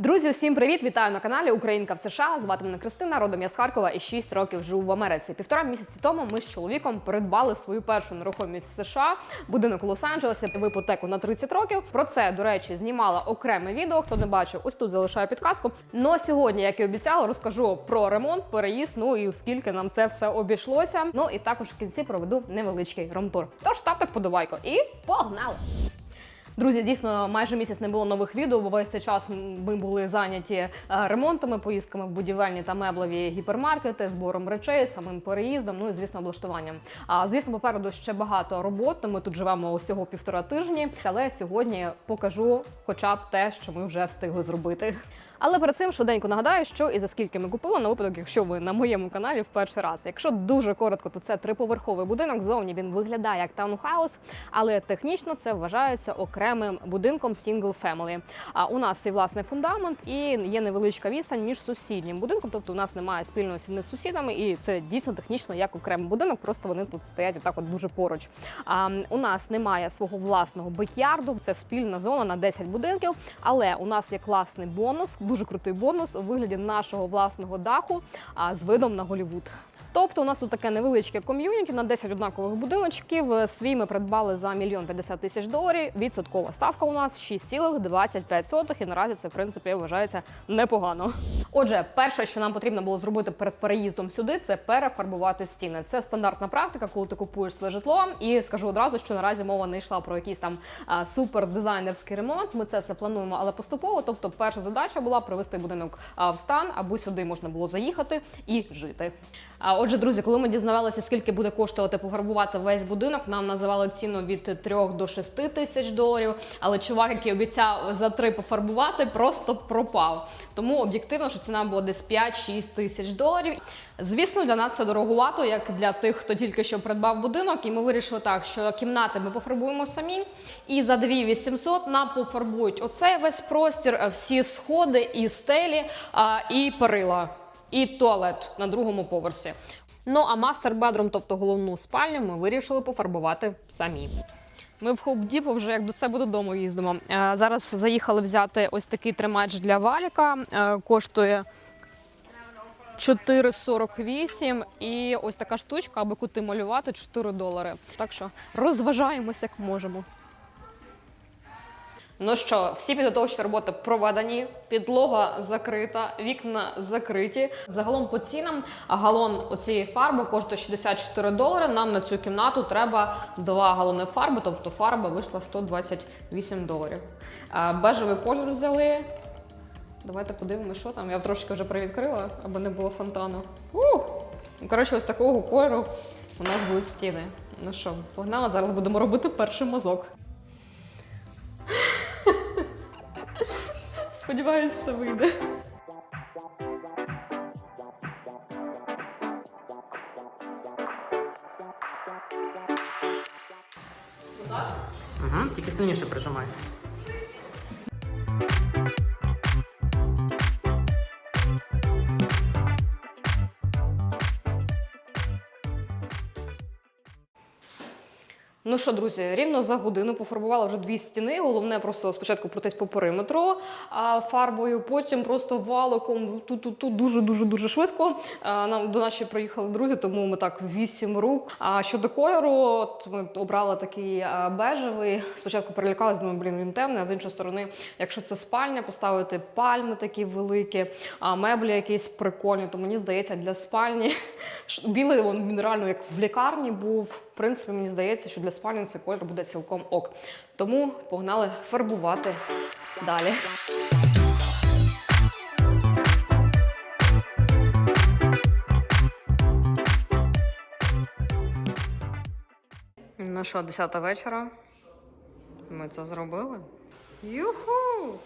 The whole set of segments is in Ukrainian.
Друзі, всім привіт! Вітаю на каналі Українка в США. Звати мене Кристина, родом я з Харкова і 6 років живу в Америці. Півтора місяці тому ми з чоловіком придбали свою першу нерухомість в США, будинок у Лос-Анджелесі, в іпотеку на 30 років. Про це, до речі, знімала окреме відео. Хто не бачив, ось тут залишаю підказку. Ну сьогодні, як і обіцяла, розкажу про ремонт, переїзд, ну і скільки нам це все обійшлося. Ну і також в кінці проведу невеличкий ромтур. Тож ставте вподобайку і погнали! Друзі, дійсно майже місяць не було нових відео, бо весь цей час ми були зайняті е, ремонтами, поїздками в будівельні та меблеві гіпермаркети, збором речей, самим переїздом, ну і звісно, облаштуванням. А звісно, попереду ще багато роботи. Ми тут живемо усього півтора тижні, але сьогодні покажу хоча б те, що ми вже встигли зробити. Але перед цим швиденько нагадаю, що і за скільки ми купили на випадок, якщо ви на моєму каналі в перший раз. Якщо дуже коротко, то це триповерховий будинок. Зовні він виглядає як таунхаус, але технічно це вважається окремим будинком single family. А у нас і власний фундамент, і є невеличка відстань між сусіднім будинком. Тобто у нас немає спільної стіни з сусідами, і це дійсно технічно як окремий будинок. Просто вони тут стоять отак, от дуже поруч. А у нас немає свого власного бекярду. Це спільна зона на 10 будинків. Але у нас є класний бонус, дуже крутий бонус у вигляді нашого власного даху з видом на Голівуд. Тобто у нас тут таке невеличке ком'юніті на 10 однакових будиночків. Свій ми придбали за мільйон 50 тисяч доларів. Відсоткова ставка у нас 6,25 і наразі це в принципі вважається непогано. Отже, перше, що нам потрібно було зробити перед переїздом сюди, це перефарбувати стіни. Це стандартна практика, коли ти купуєш своє житло. І скажу одразу, що наразі мова не йшла про якийсь там супер дизайнерський ремонт. Ми це все плануємо, але поступово. Тобто, перша задача була привести будинок в стан, аби сюди можна було заїхати і жити. Отже, друзі, коли ми дізнавалися, скільки буде коштувати пофарбувати весь будинок, нам називали ціну від 3 до 6 тисяч доларів. Але чувак, який обіцяв за 3 пофарбувати, просто пропав. Тому об'єктивно, що ціна була десь 5-6 тисяч доларів. Звісно, для нас це дорогувато, як для тих, хто тільки що придбав будинок. І ми вирішили так, що кімнати ми пофарбуємо самі. І за 2800 нам пофарбують оцей весь простір, всі сходи і стелі, і перила і туалет на другому поверсі. Ну а мастер бедрум, тобто головну спальню, ми вирішили пофарбувати самі. Ми в Depot вже як до себе додому їздимо. Е, Зараз заїхали взяти ось такий тримач для валіка. Е, Коштує 4,48 і ось така штучка, аби кути малювати 4 долари. Так що розважаємося як можемо. Ну що, всі підготовчі роботи проведені, підлога закрита, вікна закриті. Загалом по цінам галон оцієї фарби коштує 64 долари. Нам на цю кімнату треба два галони фарби, тобто фарба вийшла 128 доларів. Бежевий колір взяли. Давайте подивимося, що там. Я трошки вже привідкрила, аби не було фонтану. Ух! Ну, Коротше, ось такого кольору у нас будуть стіни. Ну що, погнали, зараз будемо робити перший мазок. Сподіваюся, вийде. Угу, тільки сильніше прижимай. Ну що, друзі, рівно за годину пофарбувала вже дві стіни. Головне просто спочатку пройтись по периметру фарбою, потім просто валиком тут тут тут дуже дуже дуже швидко. Нам до ще приїхали друзі, тому ми так вісім рук. А щодо кольору, от ми обрали такий бежевий. Спочатку перелякалась, думаю, блін, він темний. А з іншої сторони, якщо це спальня, поставити пальми такі великі, а меблі якісь прикольні, то мені здається, для спальні білий він, реально як в лікарні був. Принципі, мені здається, що для спальні цей колір буде цілком ок. Тому погнали фарбувати далі. Ну що, 10 вечора. Ми це зробили. Юху!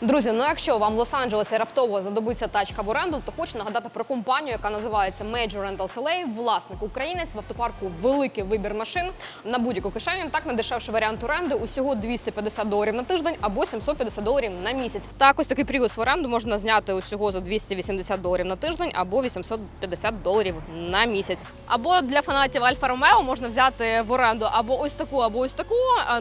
Друзі, ну якщо вам в Лос-Анджелесі раптово задобиться тачка в оренду, то хочу нагадати про компанію, яка називається Major Rentals LA. Власник українець в автопарку великий вибір машин на будь-яку кишеню. Так найдешевший варіант оренди усього 250 доларів на тиждень або 750 доларів на місяць. Так, ось такий привіз в оренду можна зняти усього за 280 доларів на тиждень або 850 доларів на місяць. Або для фанатів Альфа Ромео можна взяти в оренду або ось таку, або ось таку.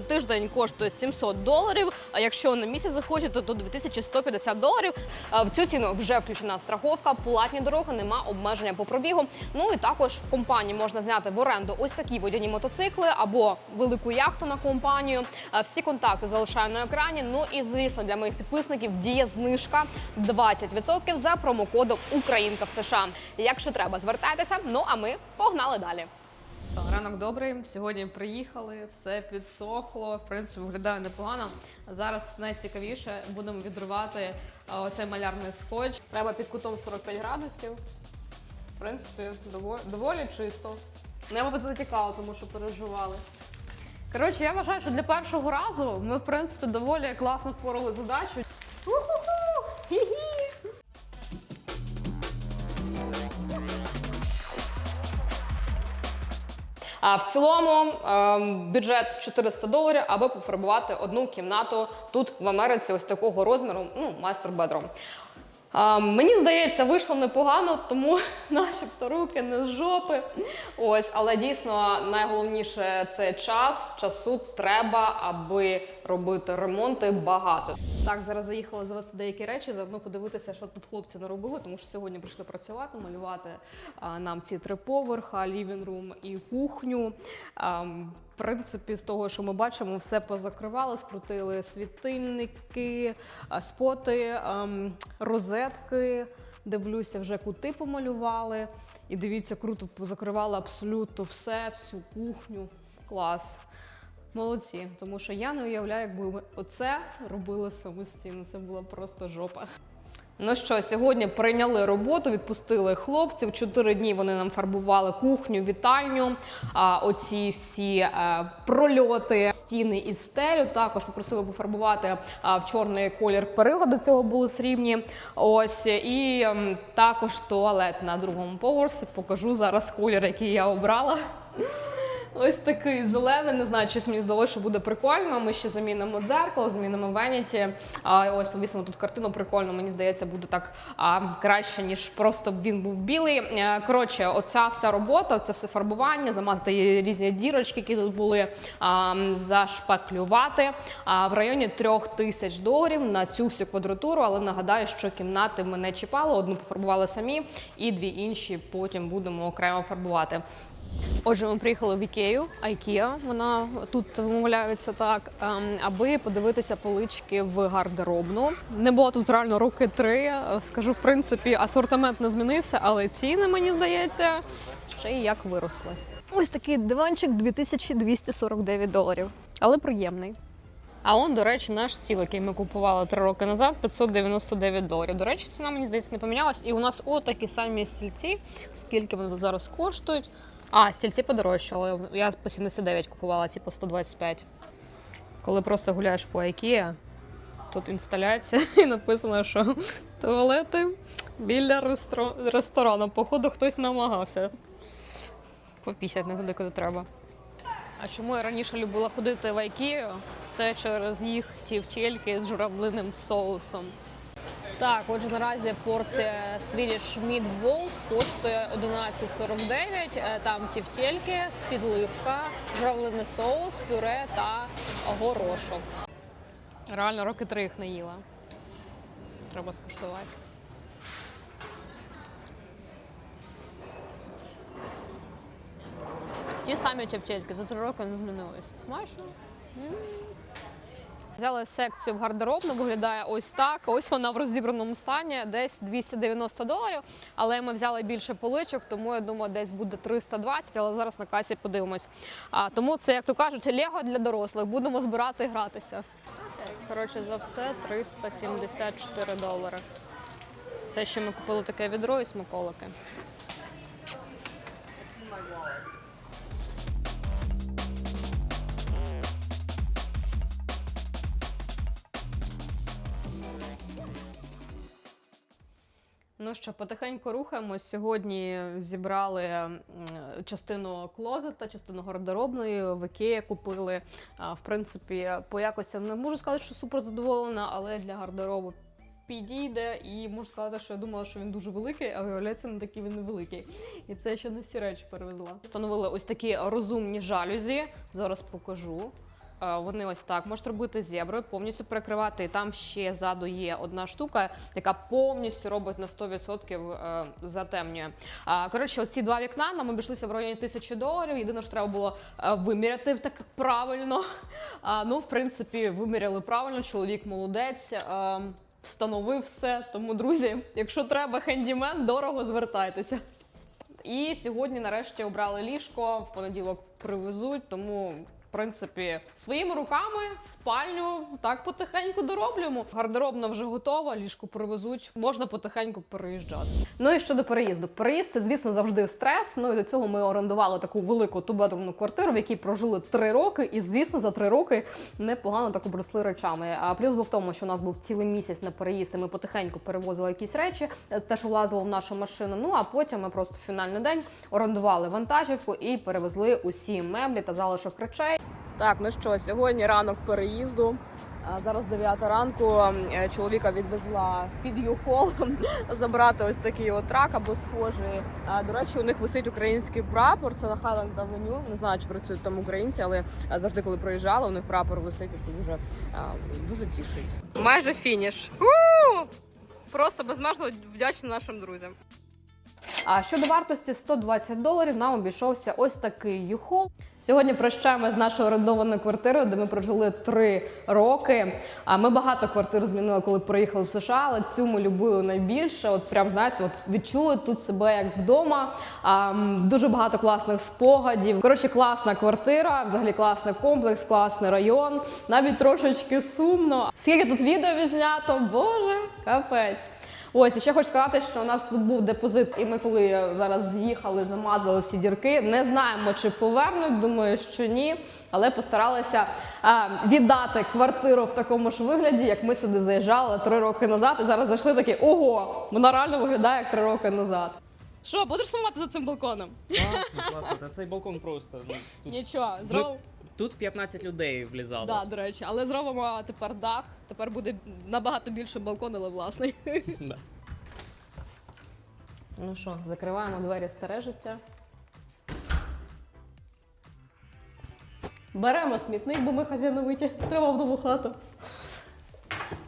Тиждень коштує 700 доларів. А якщо на місяць захочете, то 2150 доларів. Е, В цю ціну вже включена страховка, платні дороги, нема обмеження по пробігу. Ну і також в компанії можна зняти в оренду ось такі водяні мотоцикли або велику яхту на компанію. Е, Всі контакти залишаю на екрані. Ну і звісно, для моїх підписників діє знижка 20% за промокодом Українка в США. Якщо треба, звертайтеся. Ну а ми погнали далі. Ранок добрий. Сьогодні приїхали, все підсохло. В принципі, виглядає непогано. Зараз найцікавіше будемо відривати оцей малярний скотч. Треба під кутом 45 градусів. В принципі, доволі, доволі чисто. Небо затікало, тому що переживали. Коротше, я вважаю, що для першого разу ми, в принципі, доволі класно впорали задачу. А в цілому ем, бюджет 400 доларів, аби пофарбувати одну кімнату тут в Америці, ось такого розміру, ну мастер Ем, мені здається, вийшло непогано, тому начебто руки не з жопи. Ось, але дійсно найголовніше це час. Часу треба, аби робити ремонти багато. Так, зараз заїхала завести деякі речі, заодно подивитися, що тут хлопці наробили, тому що сьогодні прийшли працювати, малювати а, нам ці три поверха, лівінрум і кухню. Ам, принципі, з того, що ми бачимо, все позакривали, скрутили світильники, споти, розетки. Дивлюся, вже кути помалювали. І дивіться, круто позакривали абсолютно все, всю кухню. Клас. Молодці, тому що я не уявляю, якби ми оце робили самостійно. Це була просто жопа. Ну що, сьогодні прийняли роботу, відпустили хлопців. Чотири дні вони нам фарбували кухню, вітальню. А оці всі е, прольоти, стіни і стелю. Також попросили пофарбувати в чорний колір перила. До цього були срібні. Ось і ем, також туалет на другому поверсі. Покажу зараз колір, який я обрала. Ось такий зелений, не знаю, щось мені здалося, що буде прикольно. Ми ще замінимо дзеркало, замінимо веніті. А ось повісимо тут картину. Прикольно, мені здається, буде так а, краще, ніж просто він був білий. Е, Коротше, оця вся робота, це все фарбування, замазати різні дірочки, які тут були, а, зашпаклювати. А в районі трьох тисяч доларів на цю всю квадратуру. Але нагадаю, що кімнати ми не чіпали, одну пофарбували самі, і дві інші потім будемо окремо фарбувати. Отже, ми приїхали в Ікею, IKEA, вона тут вимовляється так, ем, аби подивитися полички в гардеробну. Не було тут реально роки три. Е, Скажу, в принципі, асортимент не змінився, але ціни, мені здається, ще й як виросли. Ось такий диванчик 2249 доларів, але приємний. А он, до речі, наш стіл, який ми купували три роки назад, 599 доларів. До речі, ціна мені здається не помінялась. І у нас отакі самі стільці. Скільки вони тут зараз коштують? А, стільці подорожчали. Я по 79 купувала, ці по 125. Коли просто гуляєш по IKEA, тут інсталяція і написано, що туалети біля рестро- ресторану. Походу, хтось намагався попісять не туди, куди треба. А чому я раніше любила ходити в IKEA? Це через їх ті втільки з журавлиним соусом. Так, отже, наразі порція Swedish Meatballs коштує 11,49. Е, Там ті втільки, підливка, журавлиний соус, пюре та горошок. Реально роки три їх не їла. Треба скуштувати. Ті самі тівтєльки за три роки не змінились. Смачно? Взяли секцію в гардеробну, виглядає ось так. Ось вона в розібраному стані, десь 290 доларів. Але ми взяли більше поличок, тому я думаю, десь буде 320, але зараз на касі подивимось. А, тому це, як то кажуть, лего для дорослих. Будемо збирати і гратися. Коротше, за все 374 долари. Це ще ми купили таке відро і смаколики. Ну що, потихеньку рухаємось. Сьогодні зібрали частину клозета, частину гардеробної, в Ікеї купили. В принципі, по якості не можу сказати, що супер задоволена, але для гардеробу підійде. І можу сказати, що я думала, що він дуже великий, а виявляється, не такий він невеликий. І це ще не всі речі перевезла. Встановили ось такі розумні жалюзі. Зараз покажу. Е, Вони ось так можуть робити зеброю, повністю перекривати. І там ще ззаду є одна штука, яка повністю робить на 100% е, затемнює. Коротше, оці два вікна нам обійшлися в районі тисячі доларів. Єдине, що треба було е, виміряти так правильно. Ну, в принципі, виміряли правильно. Чоловік молодець. Встановив все. Тому, друзі, якщо треба хендімен, дорого звертайтеся. І сьогодні, нарешті, обрали ліжко. В понеділок привезуть, тому. Принципі, своїми руками спальню так потихеньку дороблюємо. Гардеробна вже готова, ліжко привезуть. Можна потихеньку переїжджати. Ну і щодо переїзду, переїзд це, звісно, завжди стрес. Ну і до цього ми орендували таку велику тубедомну квартиру, в якій прожили три роки. І звісно, за три роки непогано так обросли речами. А плюс був в тому, що у нас був цілий місяць на переїзд, і ми потихеньку перевозили якісь речі, е, те, що влазило в нашу машину. Ну а потім ми просто фінальний день орендували вантажівку і перевезли усі меблі та залишок речей. Так, ну що, сьогодні ранок переїзду. Зараз 9 ранку Е, чоловіка відвезла під Юхол забрати ось такий от трак або схожий. До речі, у них висить український прапор. Це на Highland Avenue. Не знаю, чи працюють там українці, але завжди, коли проїжджала, у них прапор висить. І це дуже, дуже тішить. Майже фініш. У! Просто безмежно вдячна нашим друзям. А щодо вартості 120 доларів нам обійшовся ось такий юхол. Сьогодні прощаємо з нашою орендованою квартирою, де ми прожили три роки. А ми багато квартир змінили, коли приїхали в США, але цю ми любили найбільше. От прям знаєте, от відчули тут себе як вдома. А, дуже багато класних спогадів. Коротше, класна квартира, взагалі класний комплекс, класний район. Навіть трошечки сумно. Скільки тут відео відзнято? Боже, капець. Ось і ще хочу сказати, що у нас тут був депозит, і ми коли зараз з'їхали, замазали всі дірки. Не знаємо, чи повернуть. Думаю, що ні. Але постаралися віддати квартиру в такому ж вигляді, як ми сюди заїжджали три роки назад. І зараз зайшли такі: ого, вона реально виглядає як три роки назад. Що, будеш сумувати за цим балконом? Класно, класно. Та цей балкон просто. Ну, тут, Нічого, зроб... тут 15 людей влізало. Да, до речі, але зробимо тепер дах. Тепер буде набагато більше балкон, але власний. Да. Ну що, закриваємо двері старе життя. Беремо смітник, бо ми хазяйновиті. Треба в нову хату.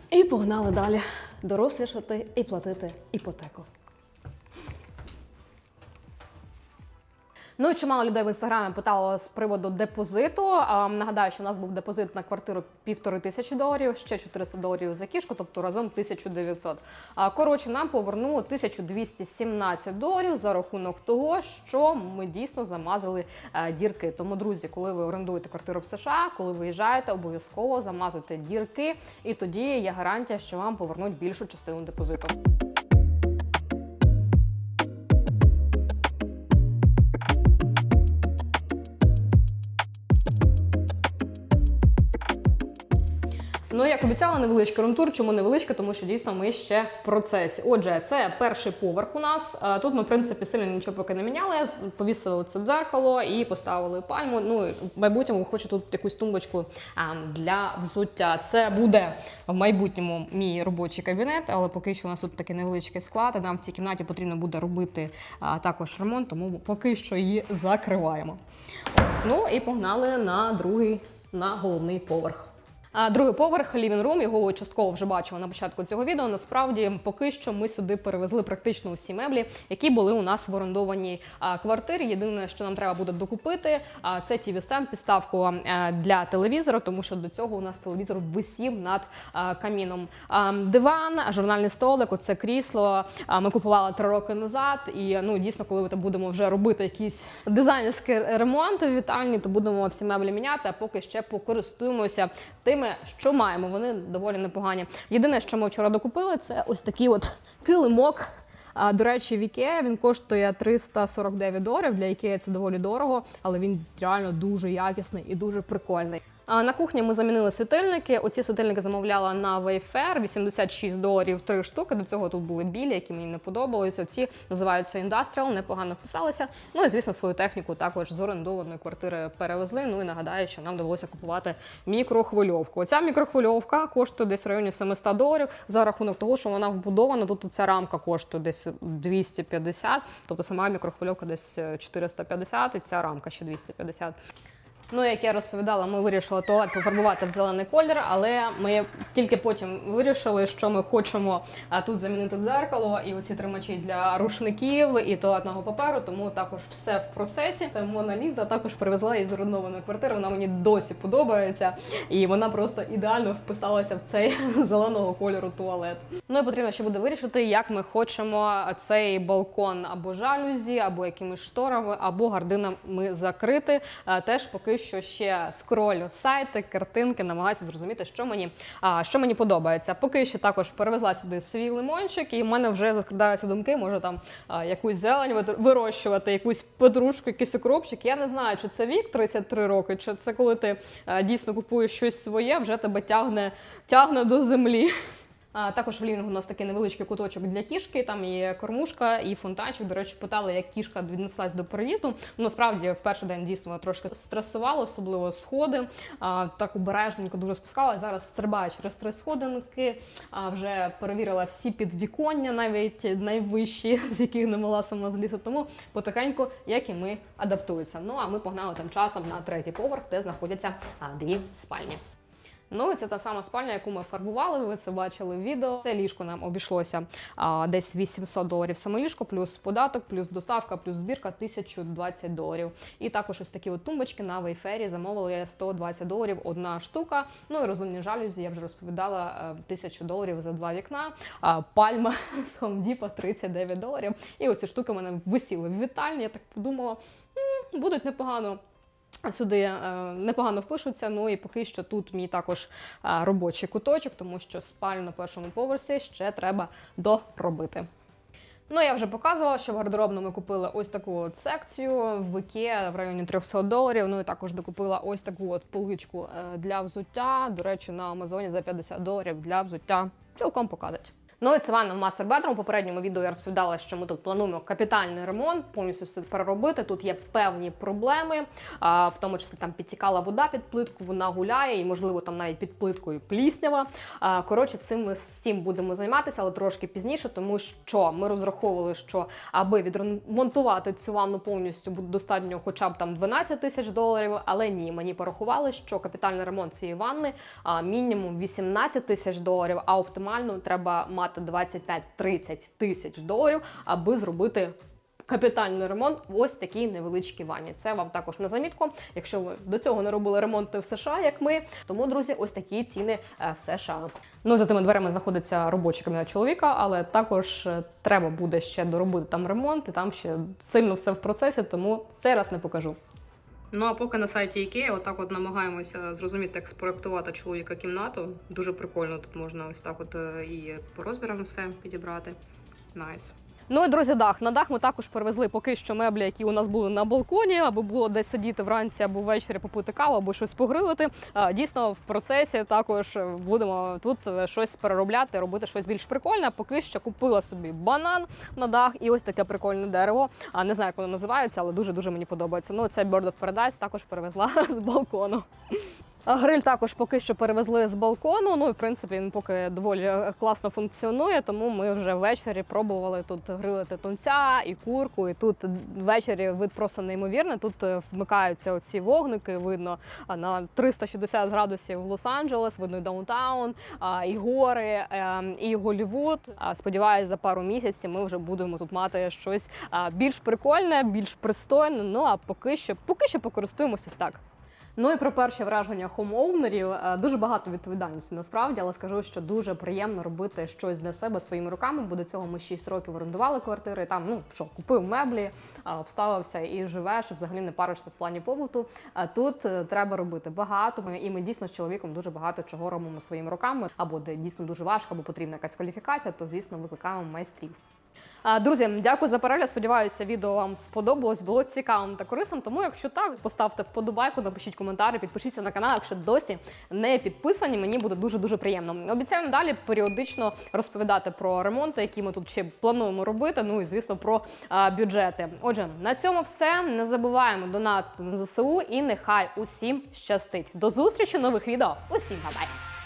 І погнали далі. Дорослішати і платити іпотеку. Ну і чимало людей в інстаграмі питало з приводу депозиту. Нагадаю, що у нас був депозит на квартиру півтори тисячі доларів, ще 400 доларів за кішку, тобто разом 1900. А коротше, нам повернуло 1217 доларів за рахунок того, що ми дійсно замазали е, дірки. Тому, друзі, коли ви орендуєте квартиру в США, коли виїжджаєте, обов'язково замазуйте дірки, і тоді є гарантія, що вам повернуть більшу частину депозиту. Ну, як обіцяла, невеличкий румтур. Чому невеличкий? Тому що дійсно ми ще в процесі. Отже, це перший поверх у нас. Е, Тут ми, в принципі, сильно нічого поки не міняли. Повісили це дзеркало і поставили пальму. Ну, в майбутньому хочу тут якусь тумбочку для взуття. Це буде в майбутньому мій робочий кабінет, але поки що у нас тут такий невеличкий склад. І нам в цій кімнаті потрібно буде робити також ремонт, тому поки що її закриваємо. Ось, ну і погнали на другий, на головний поверх. Другий поверх living room, його частково вже бачили на початку цього відео. Насправді, поки що ми сюди перевезли практично усі меблі, які були у нас в орендованій квартирі. Єдине, що нам треба буде докупити, а, це tv стенд підставку для телевізора, тому що до цього у нас телевізор висів над каміном. Диван, журнальний столик, оце крісло. Ми купували три роки назад. І ну дійсно, коли ми будемо вже робити якісь дизайнерські ремонти в вітальні, то будемо всі меблі міняти. А поки ще покористуємося тими, що маємо. Вони доволі непогані. Єдине, що ми вчора докупили, це ось такий от килимок. А, До речі, в Ікеа він коштує 349 доларів. Для Ікеа це доволі дорого, але він реально дуже якісний і дуже прикольний. На кухні ми замінили світильники. Оці світильники замовляла на Wayfair, 86 доларів три штуки. До цього тут були білі, які мені не подобалися. Оці називаються Industrial, непогано вписалися. Ну і звісно, свою техніку також з орендованої квартири перевезли. Ну і нагадаю, що нам довелося купувати мікрохвильовку. Оця мікрохвильовка коштує десь в районі 700 доларів за рахунок того, що вона вбудована. Тут ця рамка коштує десь 250, тобто сама мікрохвильовка десь 450, і ця рамка ще 250. Ну, як я розповідала, ми вирішили туалет пофарбувати в зелений колір, але ми тільки потім вирішили, що ми хочемо тут замінити дзеркало і оці тримачі для рушників і туалетного паперу. Тому також все в процесі. Це Мона Ліза також привезла із зруйнованої квартири. Вона мені досі подобається, і вона просто ідеально вписалася в цей зеленого кольору туалет. Ну і потрібно ще буде вирішити, як ми хочемо цей балкон або жалюзі, або якимись шторами, або гардинами закрити. Теж поки що ще скролю сайти, картинки, намагаюся зрозуміти, що мені, а, що мені подобається. Поки що також перевезла сюди свій лимончик, і в мене вже закрадаються думки, може там а, якусь зелень вирощувати, якусь петрушку, якийсь укропчик. Я не знаю, чи це вік 33 роки, чи це коли ти а, дійсно купуєш щось своє, вже тебе тягне, тягне до землі. А, також в лінгу у нас такий невеличкий куточок для кішки. Там є кормушка і фонтанчик. До речі, питали, як кішка віднеслась до переїзду. Ну, насправді, в перший день дійсно трошки стресувала, особливо сходи. Так обережненько дуже спускалась. Зараз стрибає через три сходинки. А, вже перевірила всі підвіконня, навіть найвищі, з яких не могла сама злізти. Тому потихеньку, як і ми, адаптуються. Ну а ми погнали тим часом на третій поверх, де знаходяться дві спальні. Ну це та сама спальня, яку ми фарбували. Ви це бачили в відео. Це ліжко нам обійшлося а, десь 800 доларів саме ліжко, плюс податок, плюс доставка, плюс збірка 1020 доларів. І також ось такі от тумбочки на вейфері замовили я 120 доларів одна штука. Ну і розумні жалюзі, я вже розповідала е, 1000 доларів за два вікна. А, пальма з Depot 39 доларів. І оці штуки в мене висіли в вітальні. Я так подумала, «М, будуть непогано. Сюди е, непогано впишуться. Ну і поки що тут мій також е, робочий куточок, тому що спальню на першому поверсі ще треба доробити. Ну, я вже показувала, що в гардеробну ми купили ось таку от секцію в IKEA в районі 300 доларів. Ну і також докупила ось таку от поличку е, для взуття. До речі, на Амазоні за 50 доларів для взуття цілком показать. Ну і це ванна в мастер бедрум. У попередньому відео я розповідала, що ми тут плануємо капітальний ремонт, повністю все переробити. Тут є певні проблеми, а, в тому числі там підтікала вода під плитку, вона гуляє, і можливо там навіть під плиткою пліснява. А, Коротше, цим ми всім будемо займатися, але трошки пізніше, тому що ми розраховували, що аби відремонтувати цю ванну повністю буде достатньо, хоча б там 12 тисяч доларів. Але ні, мені порахували, що капітальний ремонт цієї ванни а, мінімум 18 тисяч доларів, а оптимально треба мати 25-30 тисяч доларів, аби зробити. Капітальний ремонт в ось такій невеличкій ванні. Це вам також на замітку. Якщо ви до цього не робили ремонти в США, як ми, тому друзі, ось такі ціни е, в США. Ну за тими дверима знаходиться робочий кабінет чоловіка, але також е, треба буде ще доробити там ремонт, і там ще сильно все в процесі, тому цей раз не покажу. Ну а поки на сайті IKEA отак от намагаємося зрозуміти, як спроектувати чоловіка кімнату. Дуже прикольно тут можна ось так от е, і по розмірам все підібрати. Найс. Ну і друзі, дах. На дах ми також перевезли поки що меблі, які у нас були на балконі, аби було десь сидіти вранці або ввечері попити каву, або щось погрилити. Дійсно, в процесі також будемо тут щось переробляти, робити щось більш прикольне. Поки що купила собі банан на дах і ось таке прикольне дерево. А не знаю, як воно називається, але дуже дуже мені подобається. Ну, це Bird of Paradise також перевезла з балкону. Гриль також поки що перевезли з балкону. Ну і в принципі він поки доволі е, класно функціонує. Тому ми вже ввечері пробували тут грилити тунця і курку. І тут ввечері вид просто неймовірний. Тут е, вмикаються оці вогники. Видно на 360 градусів Лос-Анджелес, видно і даунтаун, і гори, е, і Голівуд. Сподіваюсь, за пару місяців ми вже будемо тут мати щось більш прикольне, більш пристойне. Ну а поки що, поки що покористуємося так. Ну і про перше враження хомоунерів дуже багато відповідальності насправді, але скажу, що дуже приємно робити щось для себе своїми руками. Бо до цього ми 6 років орендували квартири. Там ну що купив меблі, обставився і живеш, і взагалі не паришся в плані побуту. А тут е, треба робити багато. І ми дійсно з чоловіком дуже багато чого робимо своїми руками, або де дійсно дуже важко, або потрібна якась кваліфікація, то звісно викликаємо майстрів. Друзі, дякую за перегляд. Сподіваюся, відео вам сподобалось, було цікавим та корисним. Тому, якщо так, поставте вподобайку, напишіть коментарі, підпишіться на канал, якщо досі не підписані. Мені буде дуже дуже приємно. Обіцяю надалі періодично розповідати про ремонти, які ми тут ще плануємо робити. Ну і звісно про а, бюджети. Отже, на цьому все. Не забуваємо донатити на ЗСУ і нехай усім щастить. До зустрічі нових відео. Усім бай-бай!